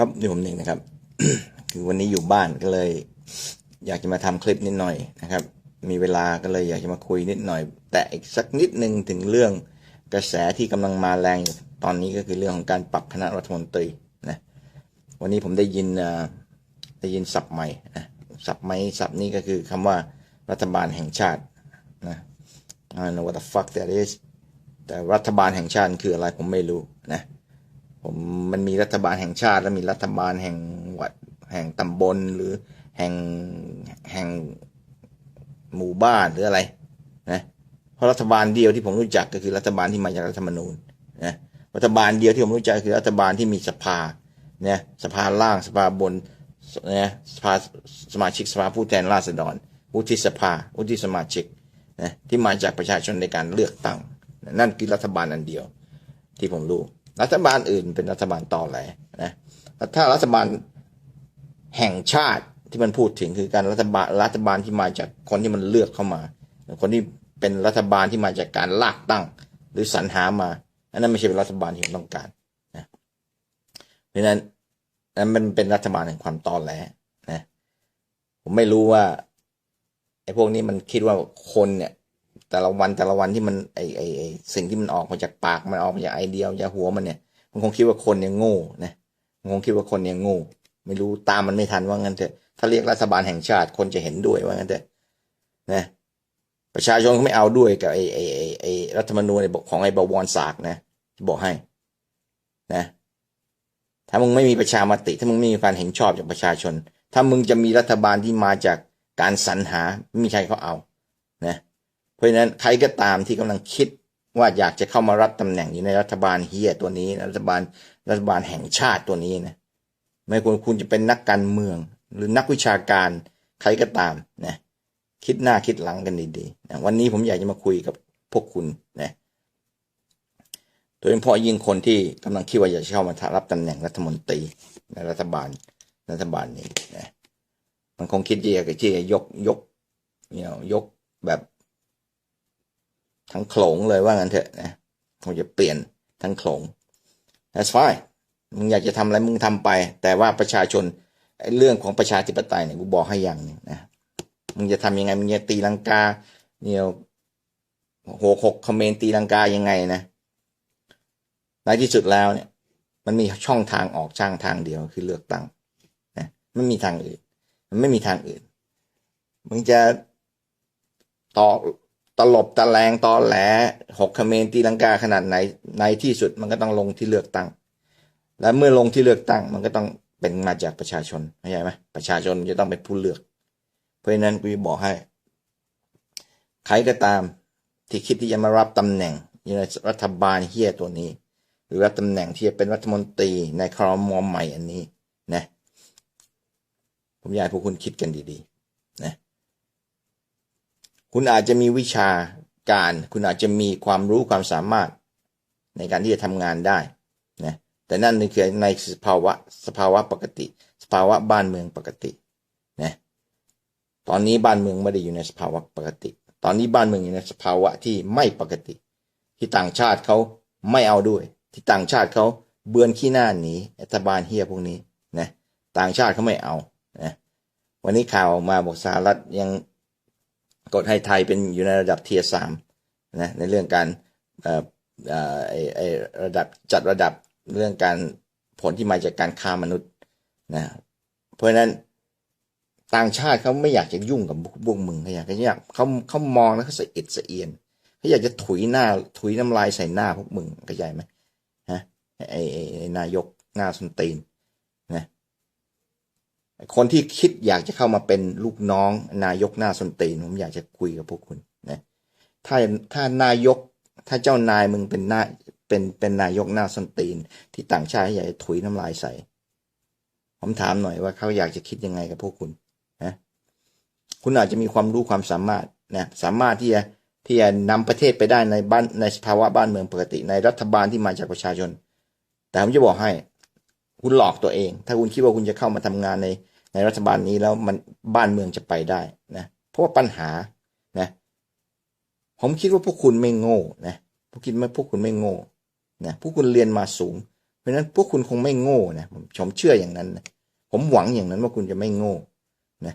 ครับนี่ผมหนึ่งนะครับ คือวันนี้อยู่บ้านก็เลย อยากจะมาทำคลิปนิดหน่อยนะครับ มีเวลาก็เลยอยากจะมาคุยนิดหน่อย แต่อีกสักนิดหนึ่งถึงเรื่องกระแสที่กำลังมาแรงตอนนี้ก็คือเรื่องของการปรับคณะรัฐมนตรีนะวันนี้ผมได้ยินได้ยินศัพท์ใหม่นะศัพท์ใหม่ศัพท์นี้ก็คือคำว่ารัฐบาลแห่งชาตินะ I don't know what the fuck that is แต่รัฐบาลแห่งชาติคืออะไรผมไม่รู้นะ ผมมันมีรัฐบาลแห่งชาติ แล้วมีรัฐบาลแห่งวัดแห่งตำบลหรือแห่งแห่งหมู่บ้านหรืออะไรนะเพราะรัฐบาลเดียวที่ผมรู้จักก็คือรัฐบาลที่มาจากรัฐธรรมนูญนะรัฐบาลเดียวที่ผมรู้จักคือรัฐบาลที่มีสภาเนี่ยสภาล่างสภาบนเนะสภาสมาชิกสภาผู้แทนราษฎรวุฒิสภาวุฒิสมาชิกนะที่มาจากประชาชนในการเลือกตั้ง นั่นคือรัฐบาลอันเดียวที่ผมรู้ รัฐบาลอื่นเป็นรัฐบาลต่อแหลนะถ้ารัฐบาลแห่งชาติที่มันพูดถึงคือการรัฐบาลรัฐบาลที่มาจากคนที่มันเลือกเข้ามา คนที่เป็นรัฐบาลที่มาจากการลากตั้ง หรือสรรหามาอันนั้นไม่ใช่เป็นรัฐบาลที่ผมต้องการนะเพราะฉะนั้นนั้นมันเป็นรัฐบาลแห่งความตอแหลนะผมไม่รู้ว่าไอ้พวกนี้มันคิดว่าคนเนี่ย แต่ละวันแต่ละวันที่มันไอไอไอสิ่งที่มันออกมาจากปากมันออกมาจากไอเดียจากหัวมันเนี่ยมันคงคิดว่าคนเนี่ยโง่นะมันคงคิดว่าคนเนี่ยโง่ ไม่รู้ตามมันไม่ทันว่างั้นเถอะถ้าเรียกรัฐบาลแห่งชาติคนจะเห็นด้วยว่างั้นเถอะนะประชาชนเขาไม่เอาด้วยกับไอไอไอไอรัฐธรรมนูญของไอบวรศักดิ์นะจะบอกให้นะถ้ามึงไม่มีประชามติ ถ้ามึงไม่มีการเห็นชอบจากประชาชน ถ้ามึงจะมีรัฐบาลที่มาจากการสรรหาไม่มีใครเขาเอา เพราะฉะนั้นใครก็ตามที่กำลังคิดว่าอยากจะเข้ามารับตำแหน่งอยู่ในรัฐบาลเฮียตัวนี้ รัฐบาลรัฐบาลแห่งชาติตัวนี้นะไม่ควรคุณจะเป็นนักการเมือง หรือนักวิชาการใครก็ตามนะคิดหน้าคิดหลังกันดีๆนะวันนี้ผมอยากจะมาคุยกับพวกคุณนะโดยเฉพาะยิ่งคนที่กำลังคิดว่าอยากจะเข้ามารับตำแหน่งรัฐมนตรีในรัฐบาลรัฐบาลนี้นะมันคงคิดที่จะที่จะยกยกเนี่ยยกแบบ ทั้งโขลงเลยว่างั้นเถอะนะผมจะเปลี่ยนทั้งโขลง that's fine มึงอยากจะทำอะไรมึงทำไป แต่ว่าประชาชนเรื่องของประชาธิปไตยเนี่ยกูบอกให้อย่างนึงนะมึงจะทำยังไงมึงจะตีลังกาเนี่ยหกหกคอมเมนตีลังกายังไงนะในที่สุดแล้วเนี่ย มันมีช่องทางออกช่างทางเดียวคือเลือกตั้งนะไม่มีทางอื่น มันไม่มีทางอื่น มึงจะต่อ ตลบตะแลงตอแหลหกคเมนตีลังกาขนาดไหนในที่สุดมันก็ต้องลงที่เลือกตั้ง และเมื่อลงที่เลือกตั้ง มันก็ต้องเป็นมาจากประชาชนเข้าใจไหมประชาชนจะต้องเป็นผู้เลือก เพราะฉะนั้นกูบอกให้ ใครก็ตามที่คิดที่จะมารับตำแหน่งอยู่ในรัฐบาลเฮียตัวนี้ หรือรับตำแหน่งที่จะเป็นรัฐมนตรีในครมใหม่อันนี้นะผมอยากให้พวกคุณคิดกันดีๆ คุณอาจจะมีวิชาการ คุณอาจจะมีความรู้ความสามารถในการที่จะทำงานได้นะแต่นั่นคือในสภาวะสภาวะปกติ สภาวะบ้านเมืองปกตินะตอนนี้บ้านเมืองไม่ได้อยู่ในสภาวะปกติ ตอนนี้บ้านเมืองอยู่ในสภาวะที่ไม่ปกติ ที่ต่างชาติเขาไม่เอาด้วย ที่ต่างชาติเขาเบือนขี้หน้าหนีรัฐบาลเฮียพวกนี้นะต่างชาติเขาไม่เอานะวันนี้ข่าวออกมาบอกสหรัฐยัง กดให้ไทยเป็นอยู่ในระดับเทียสามนะในเรื่องการระดับจัดระดับเรื่องการผลที่มาจากการฆ่ามนุษย์นะเพราะฉะนั้นต่างชาติเขาไม่อยากจะยุ่งกับพวกมึงเขาอยากจะอยากเขาเขามองแล้วเขาสะอิดสะเอียนเขาอยากจะถุยหน้าถุยน้ำลายใส่หน้าพวกมึงเข้าใจไหมฮะไอ้นายกหน้าสนตีน คนที่คิดอยากจะเข้ามาเป็นลูกน้องนายกหน้าสนตีนผมอยากจะคุยกับพวกคุณนะถ้าถ้านายกถ้าเจ้านายมึงเป็นหน้าเป็นเป็นนายกหน้าสนตีน ที่ต่างชาติอยากจะถุยน้ำลายใส่ ผมถามหน่อยว่าเขาอยากจะคิดยังไงกับพวกคุณนะคุณอาจจะมีความรู้ความสามารถนะสามารถที่จะที่จะนำประเทศไปได้ในบ้านในสภาวะบ้านเมืองปกติในรัฐบาลที่มาจากประชาชน แต่ผมจะบอกให้ คุณหลอกตัวเอง ถ้าคุณคิดว่าคุณจะเข้ามาทำงานในในรัฐบาลนี้แล้วมันบ้านเมืองจะไปได้นะเพราะว่าปัญหานะผมคิดว่าพวกคุณไม่โง่นะผมคิดว่าพวกคุณไม่โง่นะพวกคุณเรียนมาสูง เพราะราะฉะนั้นพวกคุณคงไม่โง่นะผมผมเชื่ออย่างนั้นนะผมหวังอย่างนั้นว่าคุณจะไม่โง่นะ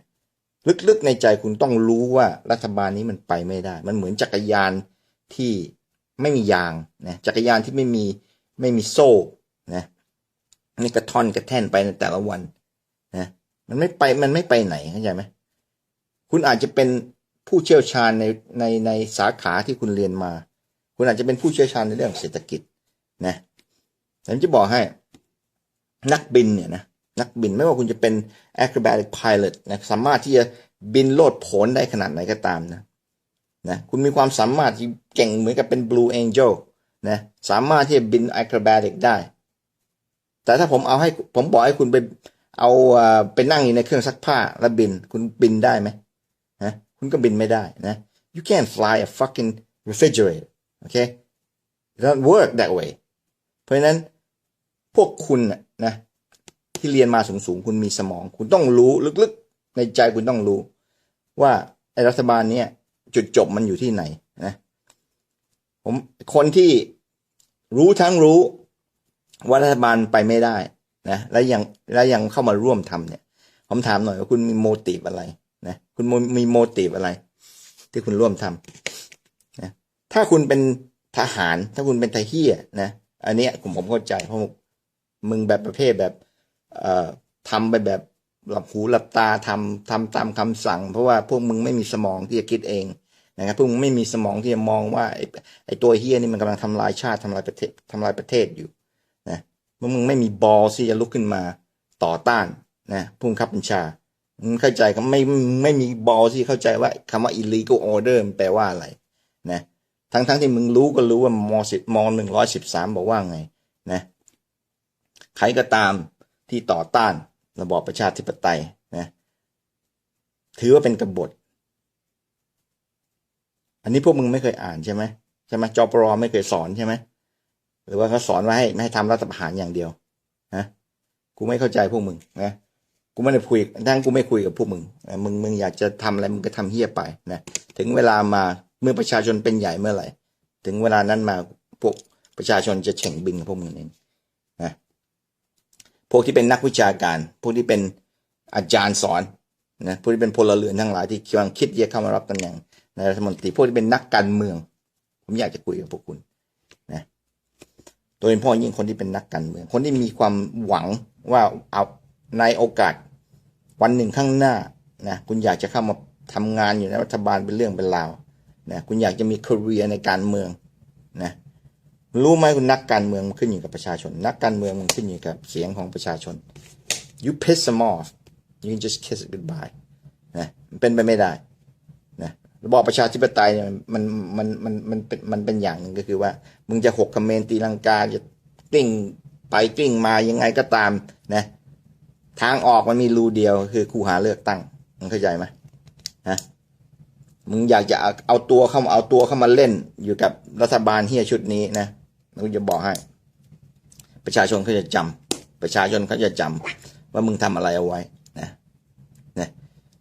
ลึกๆในใจคุณต้องรู้ว่ารัฐบาลนี้มันไปไม่ได้ มันเหมือนจักรยานที่ไม่มียางนะจักรยานที่ไม่มีไม่มีโซ่ นี่กระท่อนกระแท่นไปในแต่ละวันนะมันไม่ไปมันไม่ไปไหนเข้าใจไหมคุณอาจจะเป็นผู้เชี่ยวชาญในในในสาขาที่คุณเรียนมา คุณอาจจะเป็นผู้เชี่ยวชาญในเรื่องเศรษฐกิจนะผมจะบอกให้นักบินเนี่ยนะนักบินไม่ว่าคุณจะเป็น acrobatic pilot นะสามารถที่จะบินโลดโผนได้ขนาดไหนก็ตามนะนะคุณมีความสามารถที่เก่งเหมือนกับเป็น blue angel นะสามารถที่จะบิน acrobatic ได้ แต่ถ้าผมเอาให้ผมบอกให้คุณไปเอาเอ่อไปนั่งอยู่ในเครื่องซักผ้าแล้วบิน คุณบินได้ไหมนะคุณก็บินไม่ได้นะ you can't fly a fucking refrigerator okay it doesn't work that way เพราะฉะนั้นพวกคุณนะนะที่เรียนมาสูงๆ คุณมีสมอง คุณต้องรู้ลึกๆ ในใจคุณต้องรู้ ว่าไอ้รัฐบาลเนี้ยจุดจบมันอยู่ที่ไหนนะผมคนที่รู้ทั้งรู้ ว่ารัฐบาลไปไม่ได้นะและยังและยังเข้ามาร่วมทำเนี่ย ผมถามหน่อยว่าคุณมีโมทีฟอะไรนะคุณมีโมทีฟอะไร ที่คุณร่วมทำนะถ้าคุณเป็นทหาร ถ้าคุณเป็นทหารนะอันเนี้ยผมผมเข้าใจเพราะมึงแบบประเภทแบบ เอ่อทำไปแบบหลับหูหลับตาทำทำตามคำสั่ง เพราะว่าพวกมึงไม่มีสมองที่จะคิดเองนะครับพวกมึงไม่มีสมองที่จะมองว่าไอ้ไอตัวเฮียนี่มันกำลังทำลายชาติทำลายประเทศทำลายประเทศอยู่ เมื่อมึงไม่มีบอลที่จะลุกขึ้นมาต่อต้านนะผู้บังคับบัญชามึงเข้าใจก็ไม่ไม่มีบอลที่เข้าใจว่าคำว่า illegal order มันแปลว่าอะไรนะทั้งทั้งที่มึงรู้ก็รู้ว่ามสิบมหนึ่งร้อยสิบสามบอกว่าไงนะใครก็ตามที่ต่อต้านระบอบประชาธิปไตยนะถือว่าเป็นกบฏ อันนี้พวกมึงไม่เคยอ่านใช่ไหมใช่ไหมจอปรอไม่เคยสอนใช่ไหม หรือว่าเขาสอนว่าให้ไม่ให้ทำรัฐประหารอย่างเดียวนะกูไม่เข้าใจพวกมึงนะกูไม่ได้คุยทั้งกูไม่คุยกับพวกมึงนะมึงมึงอยากจะทำอะไรมึงก็ทำเฮี้ยไปนะถึงเวลามาเมื่อประชาชนเป็นใหญ่เมื่อไหร่ ถึงเวลานั้นมาพวกประชาชนจะเฉ่งบิงกับพวกมึงเองนะพวกที่เป็นนักวิชาการ พวกที่เป็นอาจารย์สอนนะพวกที่เป็นพลเรือนทั้งหลายที่กำลังคิดจะเข้ามารับตำแหน่งในรัฐมนตรีพวกที่เป็นนักการเมือง ผมอยากจะคุยกับพวกคุณ โดยเฉพาะยิ่งคนที่เป็นนักการเมือง คนที่มีความหวังว่าเอาในโอกาสวันหนึ่งข้างหน้านะคุณอยากจะเข้ามาทำงานอยู่ในรัฐบาลเป็นเรื่องเป็นราวนะคุณอยากจะมีคเรียในการเมืองนะรู้ไหมคุณนักการเมืองมันขึ้นอยู่กับประชาชน นักการเมืองมันขึ้นอยู่กับเสียงของประชาชน you piss them off you can just kiss it goodbye นะมันเป็นไปไม่ได้ ระบอบประชาธิปไตยเนี่ยมันมันมันมันเป็นมันเป็นอย่างหนึ่งก็คือว่า มึงจะหกคำเมนตีลังกาจะกลิ้งไปกลิ้งมายังไงก็ตามนะ ทางออกมันมีรูเดียวคือคูหาเลือกตั้งมึงเข้าใจไหมนะมึงอยากจะเอาเอาตัวเข้ามาเอาตัวเข้ามาเล่นอยู่กับรัฐบาลเฮียชุดนี้นะกูจะบอกให้ ประชาชนเขาจะจำประชาชนเขาจะจำว่ามึงทำอะไรเอาไว้นะนะ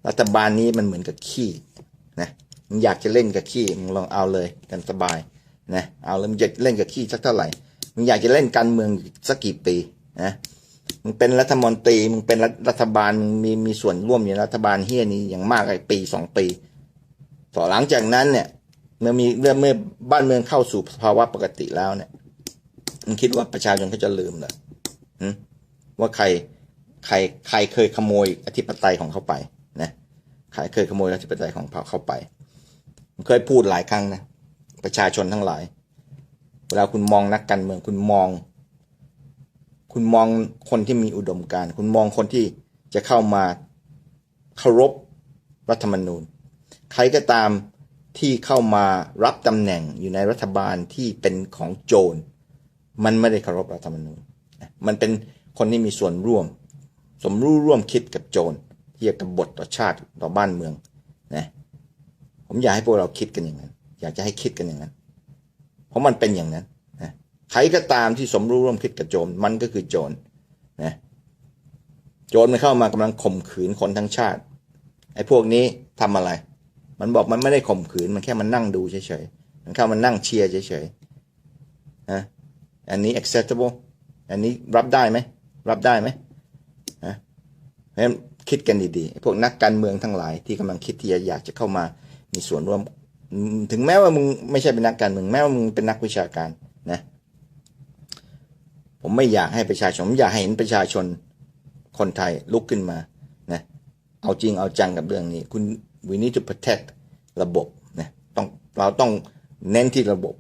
รัฐบาลนี้มันเหมือนกับขี้นะ มึงอยากจะเล่นกับขี้มึงลองเอาเลยกันสบายนะเอาเลยมึงจะเล่นกับขี้สักเท่าไหร่มึงอยากจะเล่นการเมืองสักกี่ปีนะมึงเป็นรัฐมนตรีมึงเป็นรัฐบาลมึงมีมีส่วนร่วมอยู่รัฐบาลเฮียนี้อย่างมากไอ้ปีสองปีต่อหลังจากนั้นเนี่ยเมื่อมีเมื่อเมื่อบ้านเมืองเข้าสู่ภาวะปกติแล้วเนี่ยมึงคิดว่าประชาชนเขาจะลืมเหรอว่าใครใครใครเคยขโมยอธิปไตยของเขาไปนะใครเคยขโมยอธิปไตยของเขาไป เคยพูดหลายครั้งนะ ประชาชนทั้งหลาย เวลาคุณมองนักการเมืองคุณมอง คุณมองคนที่มีอุดมการณ์คุณมองคนที่จะเข้ามาเคารพรัฐธรรมนูญ ใครก็ตามที่เข้ามารับตำแหน่งอยู่ในรัฐบาลที่เป็นของโจรมันไม่ได้เคารพรัฐธรรมนูญ มันเป็นคนที่มีส่วนร่วม สมรู้ร่วมคิดกับโจรที่จะกบฏต่อชาติต่อบ้านเมืองนะ ผมอยากให้พวกเราคิดกันอย่างนั้น อยากจะให้คิดกันอย่างนั้น เพราะมันเป็นอย่างนั้นนะใครก็ตามที่สมรู้ร่วมคิดกับโจรมันก็คือโจรนะโจรมันเข้ามากำลังข่มขืนคนทั้งชาติไอ้พวกนี้ทำอะไร มันบอกมันไม่ได้ข่มขืนมันแค่มันนั่งดูเฉยๆมันเข้ามันนั่งเชียร์เฉยๆนะอันนี้ acceptable อันนี้รับได้ไหมรับได้ไหมนะเพราะฉะนั้นคิดกันดีๆพวกนักการเมืองทั้งหลายที่กำลังคิดที่จะอยากจะเข้ามา มีส่วนร่วม ถึงแม้ว่ามึงไม่ใช่เป็นนักการเมืองแม้ว่ามึงเป็นนักวิชาการนะ ผมไม่อยากให้ประชาชนอยากให้เห็นประชาชนคนไทยลุกขึ้นมานะเอาจริงเอาจังกับเรื่องนี้ คุณ we need to protect ระบบนะต้องเราต้องเน้นที่ระบบ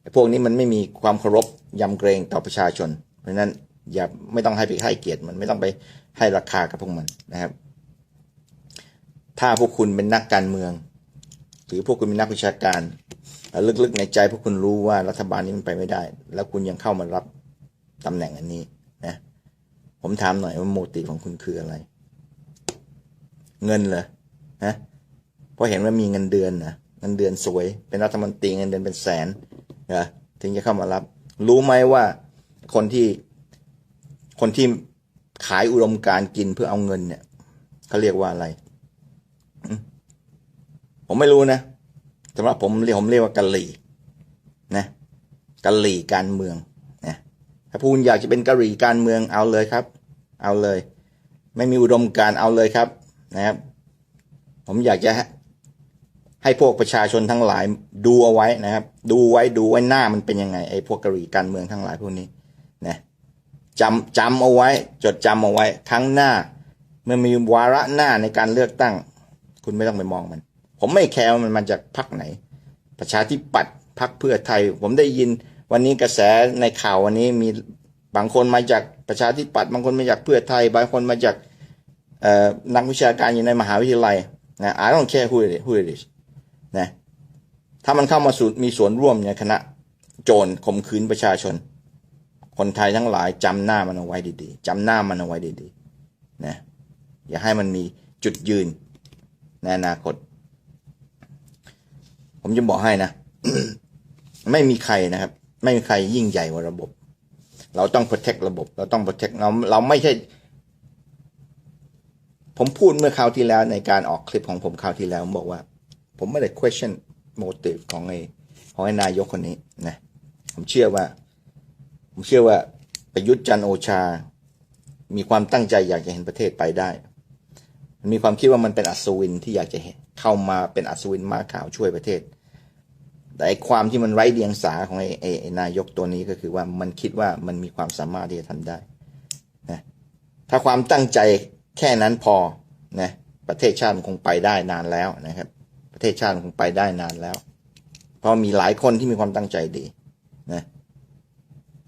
ไอ้พวกนี้มันไม่มีความเคารพยำเกรงต่อประชาชน เพราะฉะนั้นอย่าไม่ต้องให้ไปให้เกียรติมันไม่ต้องไปให้ราคากับพวกมันนะครับ ถ้าพวกคุณเป็นนักการเมือง หรือพวกคุณเป็นนักวิชาการลึกๆในใจพวกคุณรู้ว่ารัฐบาลนี้มันไปไม่ได้ แล้วคุณยังเข้ามารับตำแหน่งอันนี้นะผมถามหน่อยว่าโมติของคุณคืออะไร เงินเหรอฮะเพราะเห็นว่ามีเงินเดือนนะเงินเดือนสวย เป็นรัฐมนตรีเงินเดือนเป็นแสนเหรอถึงจะเข้ามารับ รู้ไหมว่าคนที่คนที่ขายอุดมการกินเพื่อเอาเงินเนี่ยเขาเรียกว่าอะไร ผมไม่รู้นะสำหรับผมเรียกผมเรียกว่ากะหรี่นะกะหรี่การเมืองนะถ้าพูดอยากจะเป็นกะหรี่การเมืองเอาเลยครับ เอาเลย ไม่มีอุดมการเอาเลยครับนะครับ ผมอยากจะให้ให้พวกประชาชนทั้งหลายดูเอาไว้นะครับ ดูไว้ดูไว้หน้ามันเป็นยังไงไอ้พวกกะหรี่การเมืองทั้งหลายพวกนี้นะจำจำเอาไว้ จดจำเอาไว้ครั้งหน้า เมื่อมีวาระหน้าในการเลือกตั้ง คุณไม่ต้องไปมองมัน ผมไม่แคร์มันมาจากพรรคไหน ประชาธิปัตย์พรรคเพื่อไทย ผมได้ยินวันนี้กระแสในข่าววันนี้มีบางคนมาจากประชาธิปัตย์บางคนมาจากเพื่อไทย บางคนมาจากนักวิชาการอยู่ในมหาวิทยาลัยนะ I don't care who it is, who it is นะถ้ามันเข้ามาสู่มีส่วนร่วมในคณะโจรข่มขืนประชาชน คนไทยทั้งหลายจำหน้ามันเอาไว้ดีๆจำหน้ามันเอาไว้ดีๆนะอย่าให้มันมีจุดยืนในอนาคต ผมจะบอกให้นะ ไม่มีใครนะครับ ไม่มีใครยิ่งใหญ่กว่าระบบ เราต้อง protect ระบบ เราต้อง protect เราเราไม่ใช่ ผมพูดเมื่อคราวที่แล้วในการออกคลิปของผมคราวที่แล้วผมบอกว่า ผมไม่ได้ question motive ของไอ้ของไอ้นายกคนนี้นะผมเชื่อว่า ผมเชื่อว่าประยุทธ์จันโอชา มีความตั้งใจอยากจะเห็นประเทศไปได้ มันมีความคิดว่ามันเป็นอัศวินที่อยากจะเห็น เข้ามาเป็นอัศวินมาขาวช่วยประเทศ แต่ความที่มันไร้เดียงสาของไอ้ไอ้นายกตัวนี้ก็คือว่ามันคิดว่ามันมีความสามารถที่จะทำได้นะถ้าความตั้งใจแค่นั้นพอนะประเทศชาติมันคงไปได้นานแล้วนะครับ ประเทศชาติมันคงไปได้นานแล้ว เพราะมีหลายคนที่มีความตั้งใจดีนะ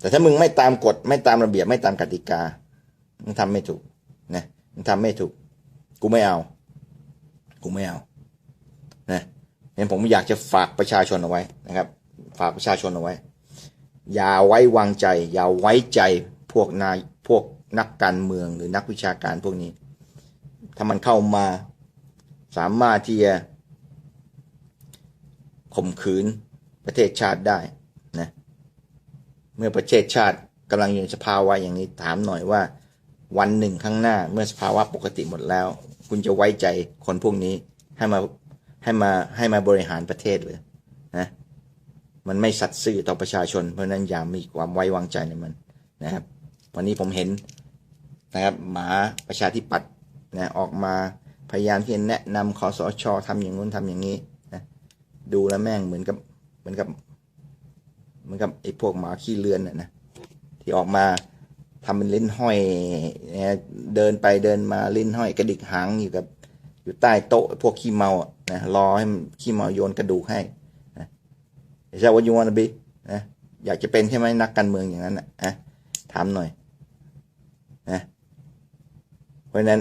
แต่ถ้ามึงไม่ตามกฎไม่ตามระเบียบไม่ตามกติกามึงทำไม่ถูกนะมึงทำไม่ถูก กูไม่เอา กูไม่เอา นะเนี่ยผมอยากจะฝากประชาชนเอาไว้นะครับ ฝากประชาชนเอาไว้ อย่าไว้วางใจ อย่าไว้ใจพวกนายพวกนักการเมืองหรือนักวิชาการพวกนี้ ถ้ามันเข้ามาสามารถที่จะข่มขืนประเทศชาติได้นะเมื่อประเทศชาติกำลังอยู่ในสภาวะอย่างนี้ถามหน่อยว่า วันหนึ่งข้างหน้าเมื่อสภาวะปกติหมดแล้ว คุณจะไว้ใจคนพวกนี้ให้มา ให้มาให้มาบริหารประเทศเลยนะมันไม่สัตย์ซื่อต่อประชาชน เพราะนั้นอย่ามีความไว้วางใจในมันนะครับ วันนี้ผมเห็นนะครับหมาประชาธิปัตย์นะออกมาพยายามที่จะแนะนำคอสชทำอย่างนู้นทำอย่างนี้นะดูแล้วแม่งเหมือนกับเหมือนกับเหมือนกับไอ้พวกหมาขี้เลือนน่ะนะที่ออกมาทำเป็นลิ้นห้อยนะเดินไปเดินมาลิ้นห้อยกระดิกหางอยู่กับอยู่ใต้โต๊ะพวกขี้เมาอะ นะรอให้มันขี้เมาโยนกระดูกให้นะใช่ว่า you wanna be นะอยากจะเป็นใช่ไหมนักการเมืองอย่างนั้นนะนะถามหน่อยนะเพราะฉะนั้น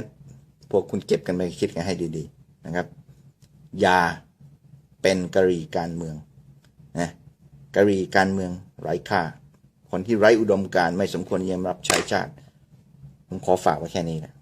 พวกคุณเก็บกันไปคิดกันให้ดี ๆ นะครับ อย่าเป็นกะรีการเมืองนะกะรีการเมืองไร้ค่า คนที่ไร้อุดมการไม่สมควรที่จะมรับใช้ชาติ ผมขอฝากไว้แค่นี้นะ